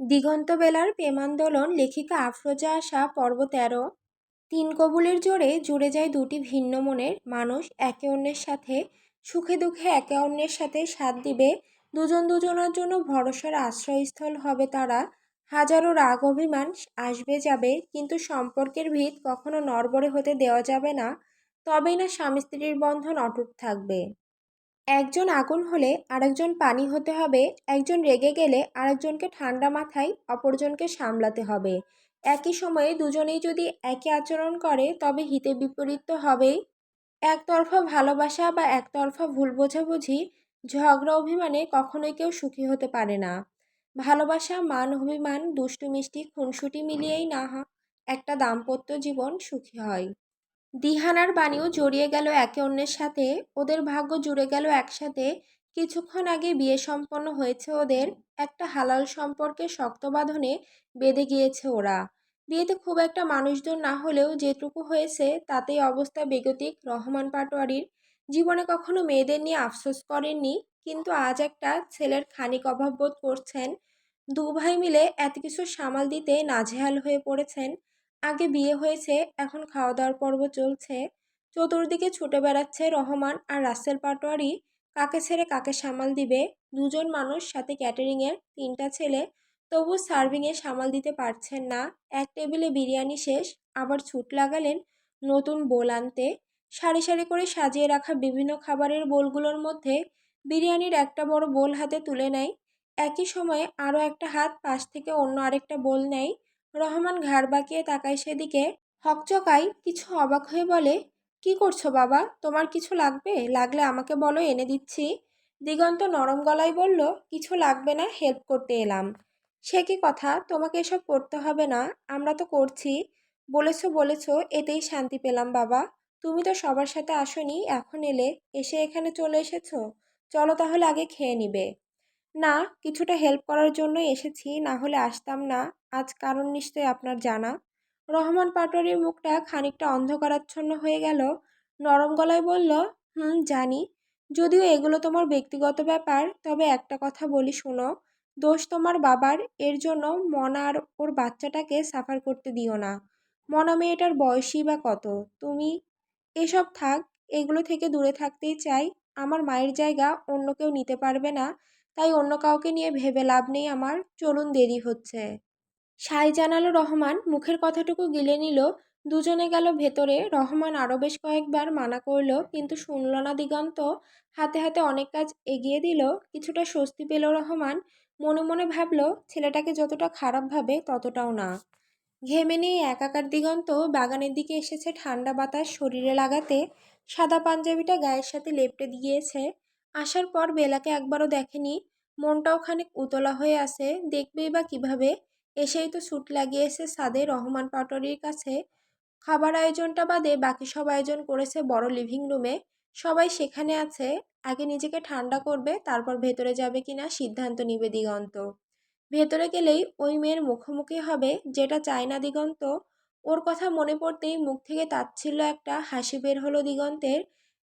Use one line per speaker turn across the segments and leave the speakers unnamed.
দিগন্তবেলার প্রেমান্দোলন লেখিকা আফরোজা আশা পর্ব তেরো। তিন কবুলের জোরে জুড়ে যায় দুটি ভিন্ন মনের মানুষ, একে অন্যের সাথে সুখে দুঃখে, একে অন্যের সাথে সাথ দিবে। দুজন দুজনের জন্য ভরসার আশ্রয়স্থল হবে তারা। হাজারো রাগ অভিমান আসবে যাবে, কিন্তু সম্পর্কের ভিত কখনো নড়বড়ে হতে দেওয়া যাবে না। তবেই না স্বামী স্ত্রীর বন্ধন অটুট থাকবে। একজন আগুন হলে আরেকজন পানি হতে হবে, একজন রেগে গেলে আরেকজনকে ঠান্ডা মাথায়, অপরজনকে সামলাতে হবে। একই সময়ে দুজনেই যদি একই আচরণ করে, তবে হিতে বিপরীত তো হবেই। একতরফা ভালোবাসা বা একতরফা ভুল বোঝাবুঝি, ঝগড়া অভিমানে কখনোই কেউ সুখী হতে পারে না। ভালোবাসা, মান অভিমান, দুষ্টু মিষ্টি, খুনসুটি মিলিয়েই না একটা দাম্পত্য জীবন সুখী হয়। দিহানার বাণীও জড়িয়ে গেল একে অন্যের সাথে। ওদের ভাগ্য জুড়ে গেল একসাথে। কিছুক্ষণ আগে বিয়ে সম্পন্ন হয়েছে ওদের। একটা হালাল সম্পর্কে শক্ত বাঁধনে বেঁধে গিয়েছে ওরা। বিয়েতে খুব একটা মানুষজন না হলেও যেটুকু হয়েছে, তাতেই অবস্থা বেগতিক। রহমান পাটোয়ারির জীবনে কখনো মেয়েদের নিয়ে আফসোস করেননি, কিন্তু আজ একটা ছেলের খানিক অভাব বোধ করছেন। দু ভাই মিলে এত কিছু সামাল দিতে নাজেহাল হয়ে পড়েছেন। আগে বিয়ে হয়েছে, এখন খাওয়া দাওয়ার পর্ব চলছে। চতুর্দিকে ছুটে বেড়াচ্ছে রহমান আর রাসেল পাটোয়ারি। কাকে ছেড়ে কাকে সামাল দিবে? দুজন মানুষ সাথে ক্যাটারিংয়ের তিনটা ছেলে, তবু সার্ভিংয়ে সামাল দিতে পারছেন না। এক টেবিলে বিরিয়ানি শেষ, আবার ছুট লাগালেন নতুন বোল আনতে। সারি সারি করে সাজিয়ে রাখা বিভিন্ন খাবারের বোলগুলোর মধ্যে বিরিয়ানির একটা বড় বোল হাতে তুলে নেয়। একই সময়ে আরও একটা হাত পাশ থেকে অন্য আরেকটা বোল নেয়। রহমান ঘাড় বাঁকিয়ে তাকায় সেদিকে। হকচকাই কিছু অবাক হয়ে বলে, কি করছ বাবা? তোমার কিছু লাগবে? লাগলে আমাকে বলো, এনে দিচ্ছি। দিগন্ত নরম গলায় বলল, কিছু লাগবে না হেল্প করতে এলাম। সে কি কথা? তোমাকে এসব করতে হবে না, আমরা তো করছি। বলেছ বলেছ, এতেই শান্তি পেলাম বাবা। তুমি তো সবার সাথে আসনি, এখন এলে, এসে এখানে চলে এসেছ? চলো তাহলে আগে খেয়ে নিবে। না, কিছুটা হেল্প করার জন্যই এসেছি না হলে আসতাম না। আজ কারণ নিশ্চয়ই আপনার জানা। রহমান পাটোয়ারির মুখটা খানিকটা অন্ধকারাচ্ছন্ন হয়ে গেল। নরম গলায় বলল, হুম, জানি। যদিও এগুলো তোমার ব্যক্তিগত ব্যাপার, তবে একটা কথা বলি শোনো। দোষ তোমার বাবার, এর জন্য মনা আর ওর বাচ্চাটাকে সাফার করতে দিও না। মনা মেয়েটার বয়সই বা কত? তুমি? এসব থাক, এগুলো থেকে দূরে থাকতেই চাই। আমার মায়ের জায়গা অন্য কেউ নিতে পারবে না। তাই অন্য কাউকে নিয়ে ভেবে লাভ নেই আমার। চলুন দেরি হচ্ছে। সাই জানালো রহমান মুখের কথাটুকু গিলে নিল। দুজনে গেল ভেতরে। রহমান আরও বেশ কয়েকবার মানা করল, কিন্তু শুনল না দিগন্ত। হাতে হাতে অনেক কাজ এগিয়ে দিল। কিছুটা স্বস্তি পেল রহমান। মনে মনে ভাবল, ছেলেটাকে যতটা খারাপ ভাবে ততটাও না। ঘেমে নিয়ে একাকার দিগন্ত। বাগানের দিকে এসেছে ঠান্ডা বাতাস শরীরে লাগাতে। সাদা পাঞ্জাবিটা গায়ের সাথে লেপটে দিয়েছে। আসার পর বেলাকে একবারও দেখেনি। মনটাও খানিক উতলা হয়ে আছে। দেখবেই বা কীভাবে? এসেই তো ছুট লাগিয়েছে সাদে রহমান পাটোয়ারির কাছে। খাবার আয়োজনটা বাদে বাকি সব আয়োজন করেছে বড় লিভিং রুমে। সবাই সেখানে আছে। আগে নিজেকে ঠান্ডা করবে, তারপর ভেতরে যাবে কিনা সিদ্ধান্ত নিবে দিগন্ত। ভেতরে গেলেই ওই মেয়ের মুখোমুখি হবে যেটা চায় না দিগন্ত। ওর কথা মনে পড়তেই মুখ থেকে তাচ্ছিল একটা হাসি বের হলো দিগন্তের।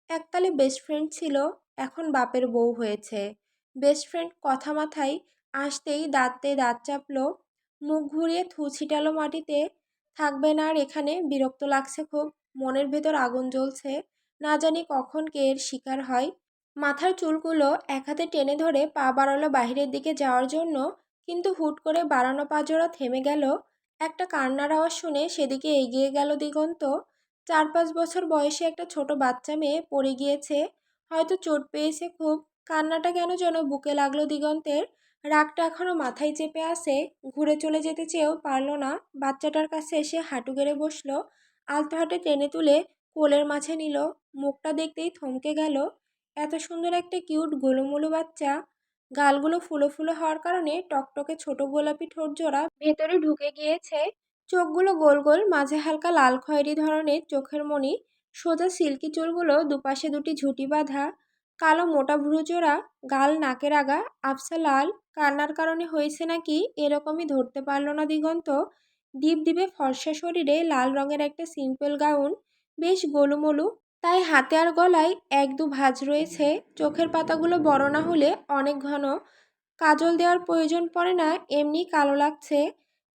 এককালে বেস্ট ফ্রেন্ড ছিল। এখন বাপের বউ হয়েছে। বেস্ট ফ্রেন্ড কথা মাথায় আসতেই দাঁতে দাঁত চাপলো। মুখ ঘুরিয়ে থু ছিটালো মাটিতে। থাকবে না আর এখানে, বিরক্ত লাগছে খুব। মনের ভেতর আগুন জ্বলছে। না জানি কখন কে এর শিকার হয়। মাথার চুলগুলো এক হাতে টেনে ধরে পা বাড়ালো বাহিরের দিকে যাওয়ার জন্য। কিন্তু হুট করে বাড়ানো পা জোড়া থেমে গেল। একটা কান্নার আওয়াজ শুনে সেদিকে এগিয়ে গেল দিগন্ত। চার পাঁচ বছর বয়সে একটা ছোট বাচ্চা মেয়ে পড়ে গিয়েছে। হয়তো চোট পেয়েছে খুব। কান্নাটা কেন যেন বুকে লাগল দিগন্তের? রাগটা এখনও মাথায় চেপে আসে ঘুরে চলে যেতে চেয়েও পারল না। বাচ্চাটার কাছে এসে হাঁটু গেড়ে বসল, আলতো হাটে টেনে তুলে কোলের মাঝে নিল। মুখটা দেখতেই থমকে গেল। এত সুন্দর একটা কিউট গোলুমুলু বাচ্চা। গালগুলো ফুলো ফুলো হওয়ার কারণে টকটকে ছোট গোলাপি ঠোঁট জোড়া ভেতরে ঢুকে গিয়েছে। চোখগুলো গোল গোল, মাঝে হালকা লাল খয়েরি ধরনের চোখের মণি। সোজা সিল্কি চুলগুলো দুপাশে দুটি ঝুঁটি বাঁধা, কালো মোটা ভ্রুজোড়া গাল নাকের আগা আফসা লাল, কান্নার কারণে হয়েছে নাকি এরকমই ধরতে পারল না দিগন্ত। ডিপ ডিপে ফর্সা শরীরে লাল রঙের একটা সিম্পল গাউন, বেশ গোলুমলু, তাই হাতে আর গলায় এক দু ভাঁজ রয়েছে। চোখের পাতাগুলো বড় না হলে অনেক ঘন, কাজল দেওয়ার প্রয়োজন পড়ে না, এমনি কালো লাগছে।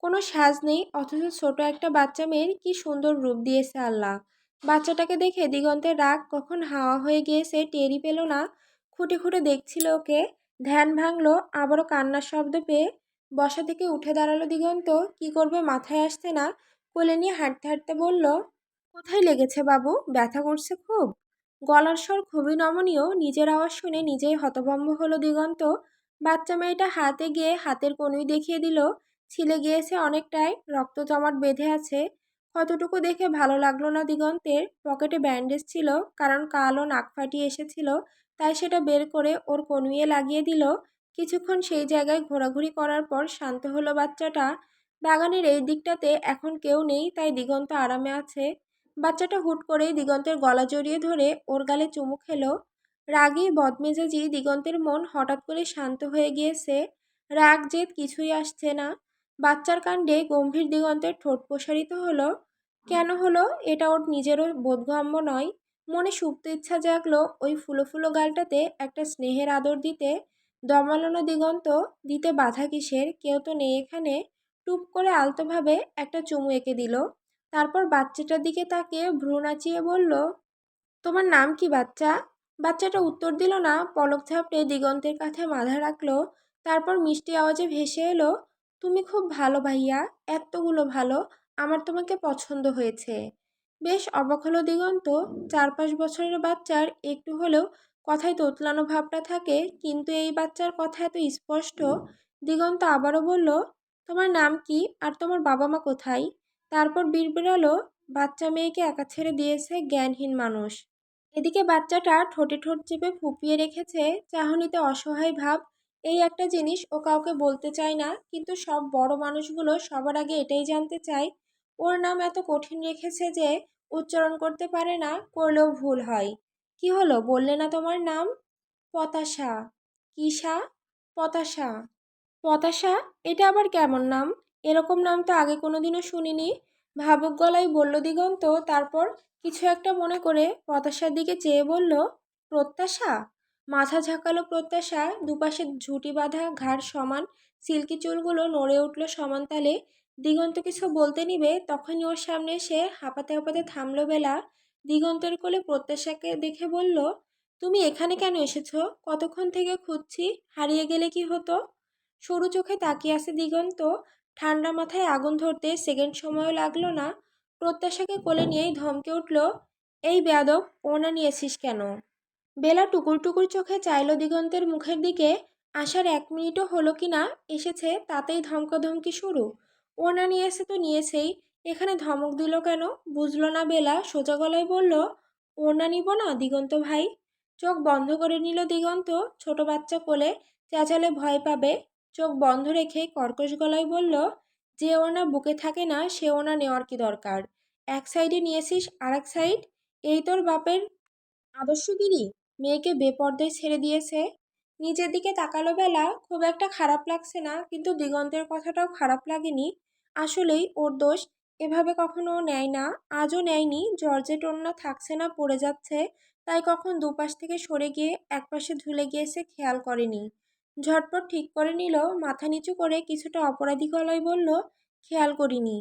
কোনো সাজ নেই, অথচ ছোট একটা বাচ্চা মেয়ের কি সুন্দর রূপ দিয়েছে আল্লাহ। বাচ্চাটাকে দেখে দিগন্তের রাগ কখন হাওয়া হয়ে গিয়েছে টেরি পেল না। খুঁটে খুঁটে দেখছিল ওকে। ধ্যান ভাঙলো, আবারও কান্নার শব্দ পেয়ে বসা থেকে উঠে দাঁড়াল দিগন্ত। কি করবে, মাথায় আসছে না? কোলে নিয়ে হাঁটতে হাঁটতে বলল, কোথায় লেগেছে বাবু? ব্যথা করছে খুব? গলার স্বর খুবই নমনীয়, নিজের আওয়াজ শুনে নিজেই হতভম্ব হলো দিগন্ত। বাচ্চা মেয়েটা হাতে গিয়ে হাতের কনুই দেখিয়ে দিল, ছিলে গিয়েছে অনেকটাই রক্ত জমাট বেঁধে আছে। কতটুকু দেখে ভালো লাগল না দিগন্তের। পকেটে ব্যান্ডেজ ছিল, কারণ কালো নাক ফাটিয়ে এসেছিল, তাই সেটা বের করে ওর কনুয়ে লাগিয়ে দিল। কিছুক্ষণ সেই জায়গায় ঘোরাঘুরি করার পর শান্ত হলো বাচ্চাটা। বাগানের এই দিকটাতে এখন কেউ নেই, তাই দিগন্ত আরামে আছে। বাচ্চাটা হুট করেই দিগন্তের গলা জড়িয়ে ধরে ওর গালে চুমু খেলো। রাগী বদমেজাজি দিগন্তের মন হঠাৎ করে শান্ত হয়ে গিয়েছে। রাগ জেদ কিছুই আসছে না। বাচ্চার কাণ্ডে গম্ভীর দিগন্তের ঠোঁট প্রসারিত হলো। কেন হলো? এটা ওর নিজেরও বোধগম্য নয়। মনে সুপ্ত ইচ্ছা জাগলো ওই ফুলো ফুলো গালটাতে একটা স্নেহের আদর দিতে। দমালানো দিগন্ত, দিতে বাধা কিসের? কেউ তো নেই এখানে। টুপ করে আলতোভাবে একটা চুমু এঁকে দিল। তারপর বাচ্চাটার দিকে তাকে ভ্রু নাচিয়ে বলল, তোমার নাম কি বাচ্চা? বাচ্চাটা উত্তর দিল না। পলক ঝাপটে দিগন্তের কাছে মাথা রাখল। তারপর মিষ্টি আওয়াজে ভেসে এলো তুমি খুব ভালো ভাইয়া, এতগুলো ভালো, আমার তোমাকে পছন্দ হয়েছে। বেশ, অবাক হলো দিগন্ত। চার পাঁচ বছরের বাচ্চার একটু হলেও কথায় তোতলানো ভাবটা থাকে, কিন্তু এই বাচ্চার কথা এত স্পষ্ট? দিগন্ত আবারও বলল, তোমার নাম কি আর তোমার বাবা মা কোথায়? তারপর বিড়বিড়ালো, বাচ্চা মেয়েকে একা ছেড়ে দিয়েছে জ্ঞানহীন মানুষ। এদিকে বাচ্চাটা ঠোঁটে ঠোঁট চেপে ফুপিয়ে রেখেছে চাহনিতে অসহায় ভাব এই একটা জিনিস ও কাউকে বলতে চায় না, কিন্তু সব বড় মানুষগুলো সবার আগে এটাই জানতে চায়, ওর নাম এত কঠিন রেখেছে যে উচ্চারণ করতে পারে না, করলেও ভুল হয়। কি হলো? বললে না তোমার নাম? পতাশা। কিসা? পতাশা। পতাশা? এটা আবার কেমন নাম? এরকম নাম তো আগে কোনোদিনও শুনিনি। ভাবুক গলায় বলল দিগন্ত, তারপর কিছু একটা মনে করে পতাশার দিকে চেয়ে বলল, প্রত্যাশা? মাথা ঝাঁকালো প্রত্যাশা, দুপাশে ঝুঁটি বাঁধা ঘাড় সমান, সিল্কি চুলগুলো নড়ে উঠল সমান তালে, দিগন্ত কিছু বলতে নিবে, তখনই ওর সামনে এসে হাঁপাতে হাঁপাতে থামলো বেলা, দিগন্তের কোলে প্রত্যাশাকে দেখে বলল, তুমি এখানে কেন এসেছ? কতক্ষণ থেকে খুঁজছি? হারিয়ে গেলে কি হতো? সরু চোখে তাকিয়ে আছে দিগন্ত, ঠান্ডা মাথায় আগুন ধরতে সেকেন্ড সময়ও লাগল না, প্রত্যাশাকে কোলে নিয়েই ধমকে উঠল, এই বেয়াদব, ওনা নিয়েছিস কেন? বেলা টুকুর টুকুর চোখে চাইল দিগন্তের মুখের দিকে, আসার এক মিনিটও হলো কি না এসেছে তাতেই ধমকাধমকি শুরু। ওনা নিয়েছে তো নিয়েছেই, এখানে ধমক দিল কেন? বুঝলো না বেলা, সোজা গলায় বলল ওনা নিব না, দিগন্ত ভাই? চোখ বন্ধ করে নিল দিগন্ত, ছোট বাচ্চা কোলে চেঁচালে ভয় পাবে। চোখ বন্ধ রেখে কর্কশ গলায় বলল, যে ওনা বুকে থাকে না, সে ওনা নেওয়ার কি দরকার? এক সাইডে নিয়েছিস আর এক সাইড? এই তোর বাপের আদর্শগিরি? মেয়েকে বেপর্দায় ছেড়ে দিয়েছে। নিজের দিকে তাকালো বেলা, খুব একটা খারাপ লাগছে না, কিন্তু দিগন্তের কথাটাও খারাপ লাগেনি। আসলেই ওর দোষ এভাবে কখনো নেয় না, আজও নেয়নি জর্জেট ওড়না থাকছে না, পড়ে যাচ্ছে, তাই কখন দুপাশ থেকে সরে গিয়ে একপাশে ঝুলে গিয়েছে খেয়াল করেনি। ঝটপট ঠিক করে নিল, মাথা নিচু করে কিছুটা অপরাধী গলায় বলল, খেয়াল করিনি।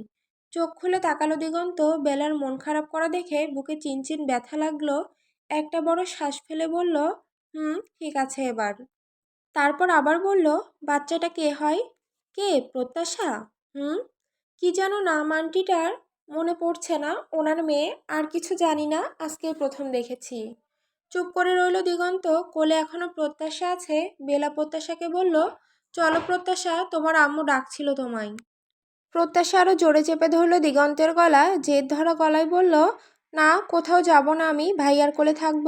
চোখ খুলে তাকালো দিগন্ত, বেলার মন খারাপ করা দেখে বুকে চিনচিন ব্যথা লাগল একটা বড় শ্বাস ফেলে বলল, হুম, ঠিক আছে এবার। তারপর আবার বলল, বাচ্চাটা কে হয়? কে? প্রত্যাশা? হুম, কি যেন নাম আন্টিটার, মনে পড়ছে না, ওনার মেয়ে, আর কিছু জানি না আজকে প্রথম দেখেছি। চুপ করে রইল দিগন্ত, কোলে এখনও প্রত্যাশা আছে, বেলা প্রত্যাশাকে বলল, চলো প্রত্যাশা, তোমার আম্মু ডাকছিল তোমায়। প্রত্যাশা আরও জোরে চেপে ধরল দিগন্তের গলা জেদ ধরা গলায় বলল না, কোথাও যাব না আমি, ভাইয়ার কোলে থাকব।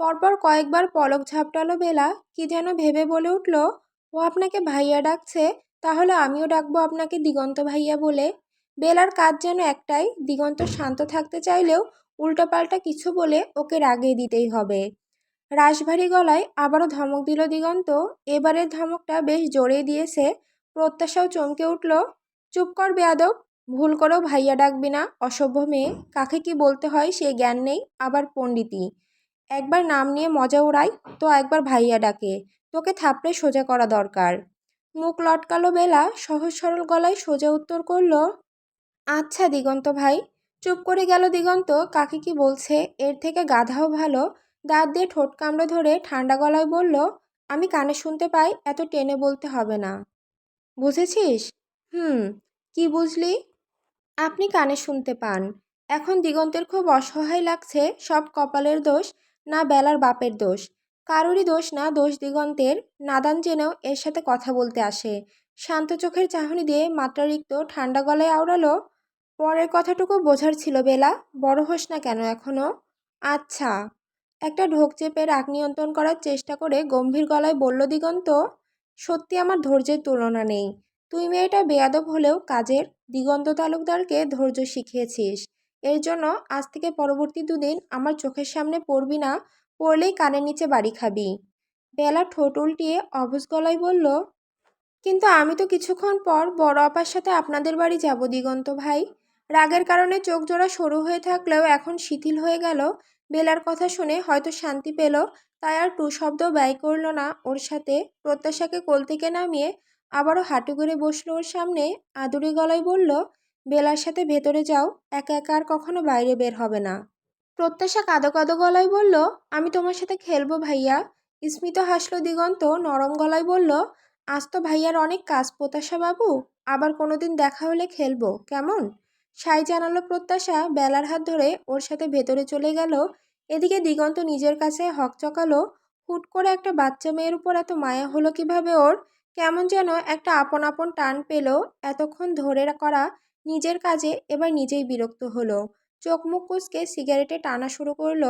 পরপর কয়েকবার পলক ঝাপটালো বেলা, কি যেন ভেবে বলে উঠল, ও আপনাকে ভাইয়া ডাকছে, তাহলে আমিও ডাকবো আপনাকে দিগন্ত ভাইয়া বলে। বেলার কাজ যেন একটাই, দিগন্ত শান্ত থাকতে চাইলেও উল্টোপাল্টা কিছু বলে ওকে রাগিয়ে দিতেই হবে। রাশভারী গলায় আবারও ধমক দিল দিগন্ত, এবারের ধমকটা বেশ জোরে দিয়েছে, প্রত্যাশাও চমকে উঠল, চুপ কর বেয়াদব ভুল করেও ভাইয়া ডাকবি না। অসভ্য মেয়ে, কাকে কি বলতে হয় সে জ্ঞান নেই, আবার পণ্ডিতি একবার নাম নিয়ে মজা উড়াই, তো একবার ভাইয়া ডাকে। তোকে থাপড়ে সোজা করা দরকার। মুখ লটকালো বেলা, সহজ সরল গলায় সোজা উত্তর করল আচ্ছা দিগন্ত ভাই। চুপ করে গেল দিগন্ত, কাকে কি বলছে? এর থেকে গাধাও ভালো। দাঁত দিয়ে ঠোঁট কামড়ে ধরে ঠান্ডা গলায় বলল, আমি কানে শুনতে পাই, এত টেনে বলতে হবে না। বুঝেছিস? হুম। কি বুঝলি? আপনি কানে শুনতে পান। এখন দিগন্তের খুব অসহায় লাগছে সব কপালের দোষ, না বেলার বাপের দোষ। কারোরই দোষ না, দোষ দিগন্তের। নাদান জেনেও এর সাথে কথা বলতে আসে। শান্ত চোখের চাহনি দিয়ে মাত্রারিক্ত ঠান্ডা গলায় আওড়ালো, পরের কথাটুকু বোঝার ছিল বেলা, বড় হোস না কেন এখনও? আচ্ছা। একটা ঢোক চেপে রাগ নিয়ন্ত্রণ করার চেষ্টা করে গম্ভীর গলায় বলল, দিগন্ত, সত্যি আমার ধৈর্যের তুলনা নেই। তুই মেয়েটা বেয়াদব হলেও কাজের দিগন্ত তালুকদারকে ধৈর্য শিখিয়েছিস। এর জন্য আজ থেকে পরবর্তী দুদিন আমার চোখের সামনে পড়বি না, পড়লেই কানের নিচে বাড়ি খাবি। বেলা ঠোঁট উল্টিয়ে অবুজ গলায় বলল, কিন্তু আমি তো কিছুক্ষণ পর বড় আপার সাথে আপনাদের বাড়ি যাব দিগন্ত ভাই। রাগের কারণে চোখ জোড়া সরু হয়ে থাকলেও এখন শিথিল হয়ে গেল। বেলার কথা শুনে হয়তো শান্তি পেল, তাই আর টু শব্দ ব্যয় করল না। ওর সাথে প্রত্যাশাকে কোল থেকে নামিয়ে আবারও হাঁটু করে বসল ওর সামনে। আদুরি গলায় বলল, বেলার সাথে ভেতরে যাও, একা একা আর কখনো বাইরে বের হবে না। প্রত্যাশা কাদো কাদো গলায় বলল, আমি তোমার সাথে খেলব ভাইয়া। স্মিত হাসলো দিগন্ত, নরম গলায় বলল, আজ তো ভাইয়ার অনেক কাজ, প্রত্যাশা বাবু। আবার কোনোদিন দেখা হলে খেলব, কেমন? সাই জানালো প্রত্যাশা, বেলার হাত ধরে ওর সাথে ভেতরে চলে গেল। এদিকে দিগন্ত নিজের কাছে হক চকালো হুট করে একটা বাচ্চা মেয়ের উপর এত মায়া হলো কীভাবে ওর? কেমন যেন একটা আপন আপন টান পেল এতক্ষণ ধরে করা নিজের কাজে, এবার নিজেই বিরক্ত হলো। চোখ মুখ কুচকে সিগারেটে টানা শুরু করল